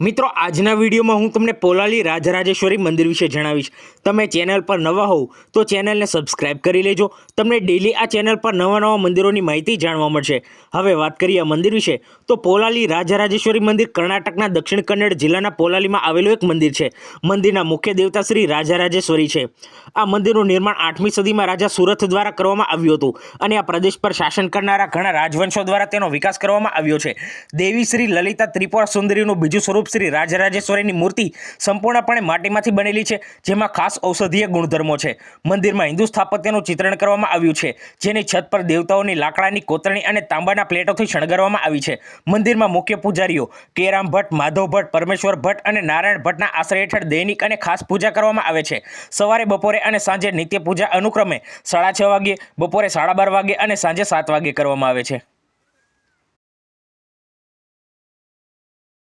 મિત્રો, આજના વિડીયોમાં હું તમને પોલાલી રાજરાજેશ્વરી મંદિર વિશે જણાવીશ. તમે ચેનલ પર નવા હોવ તો ચેનલને સબસ્ક્રાઇબ કરી લેજો. તમને ડેલી આ ચેનલ પર નવા નવા મંદિરોની માહિતી જાણવા મળશે. હવે વાત કરીએ આ મંદિર વિશે. તો પોલાલી રાજરાજેશ્વરી મંદિર કર્ણાટકના દક્ષિણ કન્નડ જિલ્લાના પોલાલીમાં આવેલું એક મંદિર છે. મંદિરના મુખ્ય દેવતા શ્રી રાજરાજેશ્વરી છે. આ મંદિરનું નિર્માણ આઠમી સદીમાં રાજા સુરથ દ્વારા કરવામાં આવ્યું હતું અને આ પ્રદેશ પર શાસન કરનારા ઘણા રાજવંશો દ્વારા તેનો વિકાસ કરવામાં આવ્યો છે. દેવી શ્રી લલિતા ત્રિપુરા સુંદરીનું બીજું સ્વરૂપ શ્રી રાજરાજેશ્વરીની મૂર્તિ સંપૂર્ણપણે માટીમાંથી બનેલી છે, જેમાં ખાસ ઔષધીય ગુણધર્મો છે. મંદિરમાં હિન્દુ સ્થાપત્યનું ચિત્રણ કરવામાં આવ્યું છે, જેની છત પર દેવતાઓની લાકડાની કોતરણી અને તાંબાના પ્લેટોથી શણગારવામાં આવી છે. મંદિરમાં મુખ્ય પૂજારીઓ કેરામ ભટ્ટ, માધવ ભટ્ટ, પરમેશ્વર ભટ્ટ અને નારાયણ ભટ્ટના આશ્રય હેઠળ દૈનિક અને ખાસ પૂજા કરવામાં આવે છે. સવારે, બપોરે અને સાંજે નિત્ય પૂજા અનુક્રમે સાડા છ વાગ્યે, બપોરે સાડા બાર વાગે અને સાંજે સાત વાગે કરવામાં આવે છે.